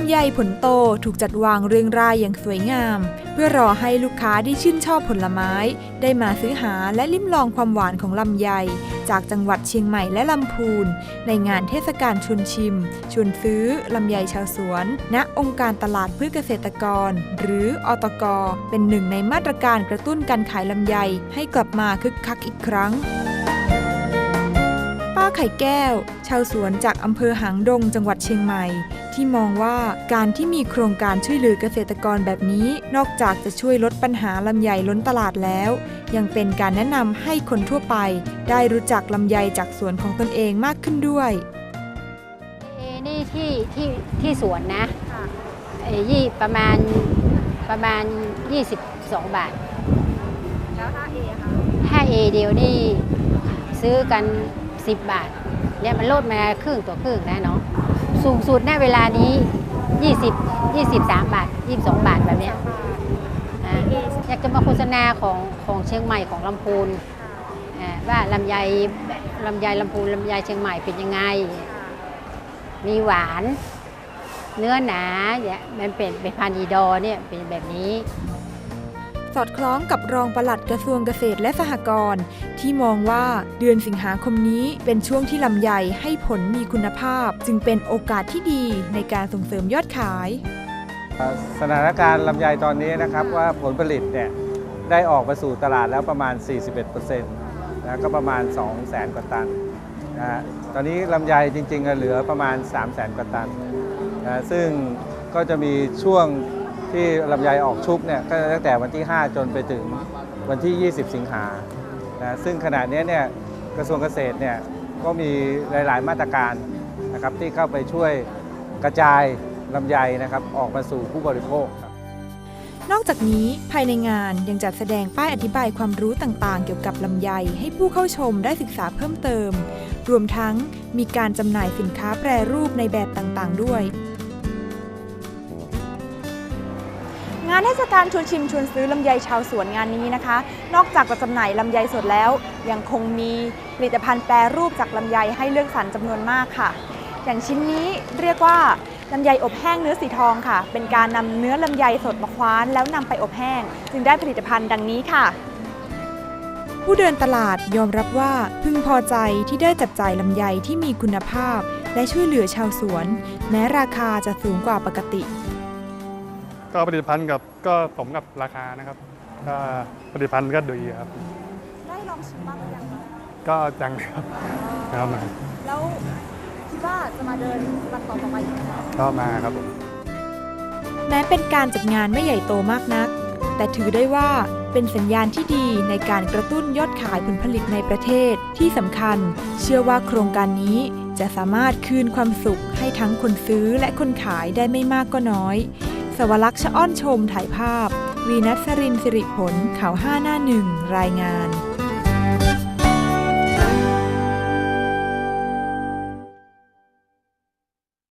ำไยผลโตถูกจัดวางเรียงรายอย่างสวยงาม เพื่อรอให้ลูกค้าที่ชื่นชอบผลไม้ ได้มาซื้อหาและลิ้มลองความหวานของลำไย จากจังหวัดเชียงใหม่และลำพูน ในงานเทศกาลชวนชิม ชวนซื้อลำไยชาวสวน ณองค์การตลาดเพื่อเกษตรกร หรืออตก เป็นหนึ่งในมาตรการกระตุ้นการขายลำไยให้กลับมาคึกคักอีกครั้งป้าไข่แก้ว ชาวสวนจากอำเภอหางดงจังหวัดเชียงใหม่ ที่มองว่าการที่มีโครงการช่วยเหลือเกษตรกรแบบนี้ นอกจากจะช่วยลดปัญหาลำไยล้นตลาดแล้ว ยังเป็นการแนะนำให้คนทั่วไป ได้รู้จักลำไยจากสวนของตนเองมากขึ้นด้วยเอนี่ที่ที่ที่สวนนะเอยี่ประมาณประมาณ 22 บาท แล้ว 5A ค่ะ 5A เดียวนี่ซื้อกัน 10 บาทเนี่ยมันลดมาครึ่งตัวครึ่งนะเนาะ สูงสุดในเวลานี้ 20 23 บาท 22 บาทแบบเนี้ยอ่าอยากจะมาโฆษณาของของเชียงใหม่ของลำพูนอ่าว่าลำไยลำไยลำพูนลำไยเชียงใหม่เป็นยังไง มีหวาน เนื้อหนาเนี่ยมันเป็นเป็นพันธุ์อีดอร์เนี่ยเป็นแบบนี้ อดคล้องกับรองปลัดกระทรวงเกษตรและสหกรณ์ที่มองว่าเดือนสิงหาคมนี้เป็นช่วงที่ลำไยให้ผลมีคุณภาพ จึงเป็นโอกาสที่ดีในการส่งเสริมยอดขาย สถานการณ์ลำไยตอนนี้นะครับว่าผลผลิตเนี่ยได้ออกมาสู่ตลาดแล้วประมาณ 41%นะก็ประมาณ 2 0 0แสนกว่าตันนะฮะตอนนี้ลำไยจริงๆเหลือประมาณ 3 0 0แสนกว่าตันนะซึ่งก็จะมีช่วง ที่ลำไยออกชุกเนี่ยก็ตั้งแต่วันที่ 5 จนไปถึงวันที่ 20 สิงหานะซึ่งขณะนี้เนี่ยกระทรวงเกษตรเนี่ยก็มีหลาย ๆ มาตรการนะครับที่เข้าไปช่วยกระจายลำไยนะครับออกมาสู่ผู้บริโภค นอกจากนี้ภายในงานยังจัดแสดงป้ายอธิบายความรู้ต่างๆ เกี่ยวกับลำไยให้ผู้เข้าชมได้ศึกษาเพิ่มเติม รวมทั้งมีการจำหน่ายสินค้าแปรรูปในแบบต่างๆ ด้วย งานเทศกาลชวนชิมชวนซื้อลำไยชาวสวนงานนี้นะคะ นอกจากจะจำหน่ายลำไยสดแล้ว ยังคงมีผลิตภัณฑ์แปรรูปจากลำไยให้เลือกสรรจำนวนมากค่ะ อย่างชิ้นนี้เรียกว่าลำไยอบแห้งเนื้อสีทองค่ะ เป็นการนำเนื้อลำไยสดมาคว้านแล้วนำไปอบแห้ง จึงได้ผลิตภัณฑ์ดังนี้ค่ะ ผู้เดินตลาดยอมรับว่าพึงพอใจที่ได้จับจ่ายลำไยที่มีคุณภาพ และช่วยเหลือชาวสวน แม้ราคาจะสูงกว่าปกติ ก็ผลิตภัณฑ์กับก็สมกับราคานะครับก็ผลิตภัณฑ์ก็ดีครับ ได้ลองชิมบ้างหรือยังคะก็จังครับครับมาแล้วคิดว่าจะมาเดินวันต่อๆไปอีกไหมคะก็มาครับผมแม้เป็นการจัดงานไม่ใหญ่โตมากนัก แต่ถือได้ว่าเป็นสัญญาณที่ดีในการกระตุ้นยอดขายผลผลิตในประเทศที่สำคัญ เชื่อว่าโครงการนี้จะสามารถคืนความสุขให้ทั้งคนซื้อและคนขายได้ไม่มากก็น้อย สวรักษ์ชะอ้อนชมถ่ายภาพ วีนัสรินสิริผลข่าวห้าหน้าหนึ่งรายงาน